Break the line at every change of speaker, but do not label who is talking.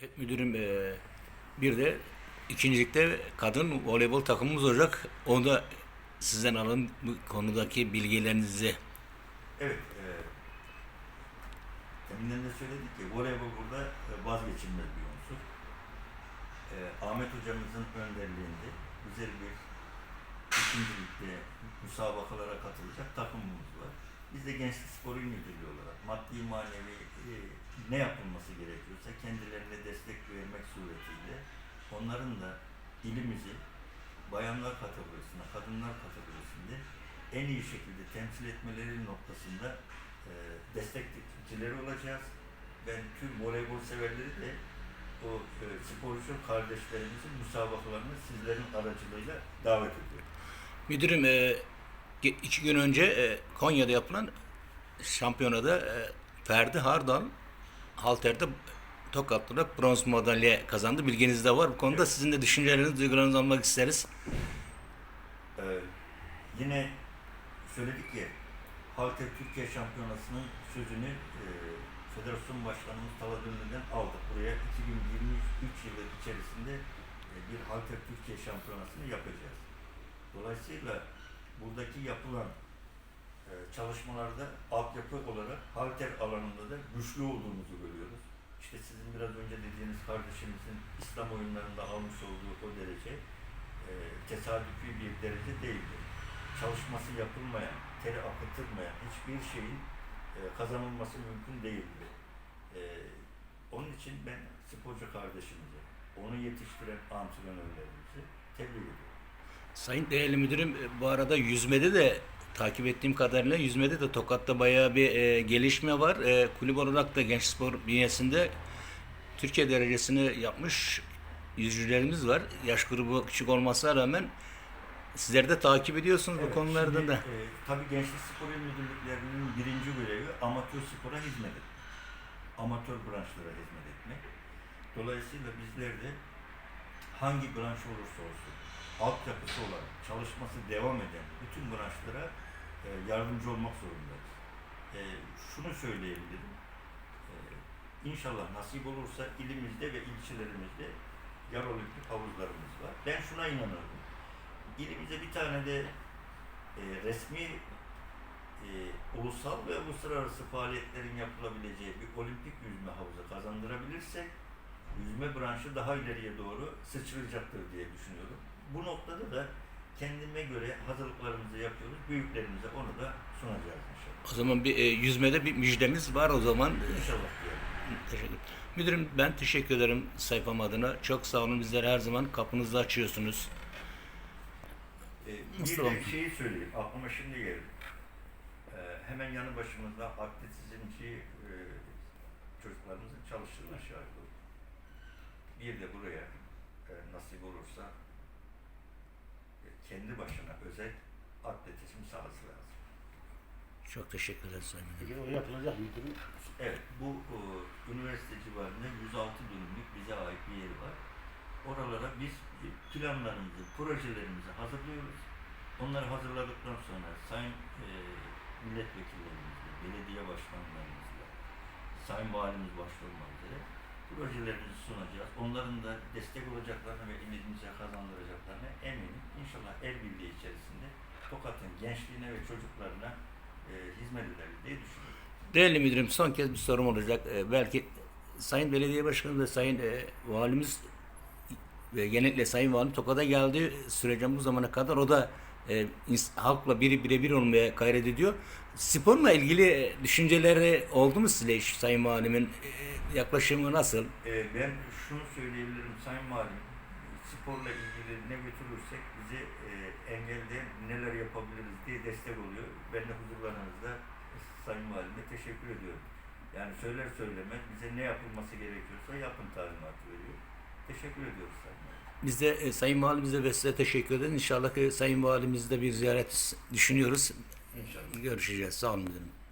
Evet müdürüm eee, bir de ikincilikte kadın voleybol takımımız olacak. Onu da sizden alın bu konudaki bilgilerinizi.
Evet. E, deminden de söyledik ki voleybol burada e, vazgeçilmez bir unsur. E, Ahmet hocamızın önderliğinde güzel bir ikinci ligde müsabakalara katılacak takımımız var. Biz de Gençlik Spor İl Müdürlüğü olarak maddi manevi e, ne yapılması gerekiyorsa kendilerine suretiyle onların da ilimizi bayanlar kategorisinde, kadınlar kategorisinde en iyi şekilde temsil etmeleri noktasında e, destekçileri olacağız. Ben tüm voleybol severleri de o e, sporcu kardeşlerimizin müsabakalarını sizlerin aracılığıyla davet ediyorum.
Müdürüm ge- iki gün önce eee, Konya'da yapılan şampiyonada eee, Ferdi Hardal halterde Tokatlı'da bronz madalya kazandı. Bilginiz de var. Bu konuda
Evet.
sizin de düşüncelerinizi, duygularınızı almak isteriz.
Ee, yine söyledik ki Halter Türkiye Şampiyonası'nın sözünü e, Federasyon Başkanımız Talat Ünlü'den aldık. Buraya 2023 yılı içerisinde e, bir Halter Türkiye Şampiyonası'nı yapacağız. Dolayısıyla buradaki yapılan e, çalışmalarda altyapı olarak halter alanında da güçlü olduğumuzu görüyoruz. İşte sizin biraz önce dediğiniz kardeşimizin İslam oyunlarında almış olduğu o derece e, tesadüfi bir derece değildir. Çalışması yapılmayan, teri akıtılmayan hiçbir şeyin e, kazanılması mümkün değildir. E, onun için ben sporcu kardeşimizi, onu yetiştiren antrenörlerimizi tebrik ediyorum.
Sayın değerli müdürüm e, bu arada yüzmede de takip ettiğim kadarıyla yüzmede de Tokat'ta bayağı bir e, gelişme var. E, kulüp olarak da Genç Spor bünyesinde Türkiye derecesini yapmış yüzücülerimiz var. Yaş grubu küçük olmasına rağmen sizler de takip ediyorsunuz bu
Evet,
konularda
şimdi,
da.
E, tabii Gençlik Spor Müdürlüklerinin birinci görevi amatör spora hizmet etmek. Amatör branşlara hizmet etmek. Dolayısıyla bizler de hangi branş olursa olsun altyapısı olan, çalışması devam eden bütün branşlara yardımcı olmak zorundayız. E, şunu söyleyebilirim. E, inşallah nasip olursa ilimizde ve ilçelerimizde yar olimpik havuzlarımız var. Ben şuna inanıyorum. İlimize bir tane de e, resmi e, ulusal ve uluslararası faaliyetlerin yapılabileceği bir olimpik yüzme havuzu kazandırabilirsek yüzme branşı daha ileriye doğru sıçrayacaktır diye düşünüyorum. Bu noktada da kendime göre hazırlıklarımızı yapıyoruz. Büyüklerimize onu da sunacağız inşallah.
O zaman bir e, yüzmede bir müjdemiz var o zaman.
İnşallah diyelim.
Teşekkür Müdürüm ben teşekkür ederim sayfam adına. Çok sağ olun. Bizlere her zaman kapınızı açıyorsunuz.
Ee, bir de şeyi söyleyeyim, aklıma şimdi geldi. Ee, hemen yanı başımızda atletizmci e, çocuklarımızın çalıştığına şahit olduk. Bir de buraya e, nasip olursa kendi başına özel atletizm sahası lazım.
Çok teşekkür ederim Sayın.
Peki o yapılacak müdürüm.
Evet, bu e, üniversite civarında 106 dönümlük bize ait bir yeri var. Oralara biz planlarımızı, projelerimizi hazırlıyoruz. Onları hazırladıktan sonra sayın e, milletvekillerimizle, belediye başkanlarımızla, sayın valimiz başta olmak üzere projelerimizi sunacağız. Onların da destek olacaklarına ve eminim. İnşallah el birliği içerisinde Tokat'ın gençliğine ve çocuklarına e, hizmet ederiz diye düşünüyorum.
Değerli müdürüm son kez bir sorum olacak. Ee, belki Sayın Belediye Başkanı ve Sayın e, Valimiz ve genellikle Sayın Valim Tokat'a geldiği sürece bu zamana kadar o da e, halkla biri birebir olmaya gayret ediyor. Sporla ilgili e, düşünceleri oldu mu size Sayın Valim'in e, yaklaşımı nasıl?
Ee, ben şunu söyleyebilirim Sayın Valim, sporla ilgili ne götürürsek bizi e, engelleyen neler yapabiliriz diye destek oluyor. Ben de huzurlarınızda Sayın Valim'e teşekkür ediyorum. Yani söyler söylemez bize ne yapılması gerekiyorsa yapın talimatı veriyor. Teşekkür ediyoruz Sayın Valim.
Biz de e, Sayın Valimize ve size teşekkür ederiz. İnşallah ki Sayın Valimizle bir ziyaret düşünüyoruz.
İnşallah.
Görüşeceğiz. Sağ olun müdürüm.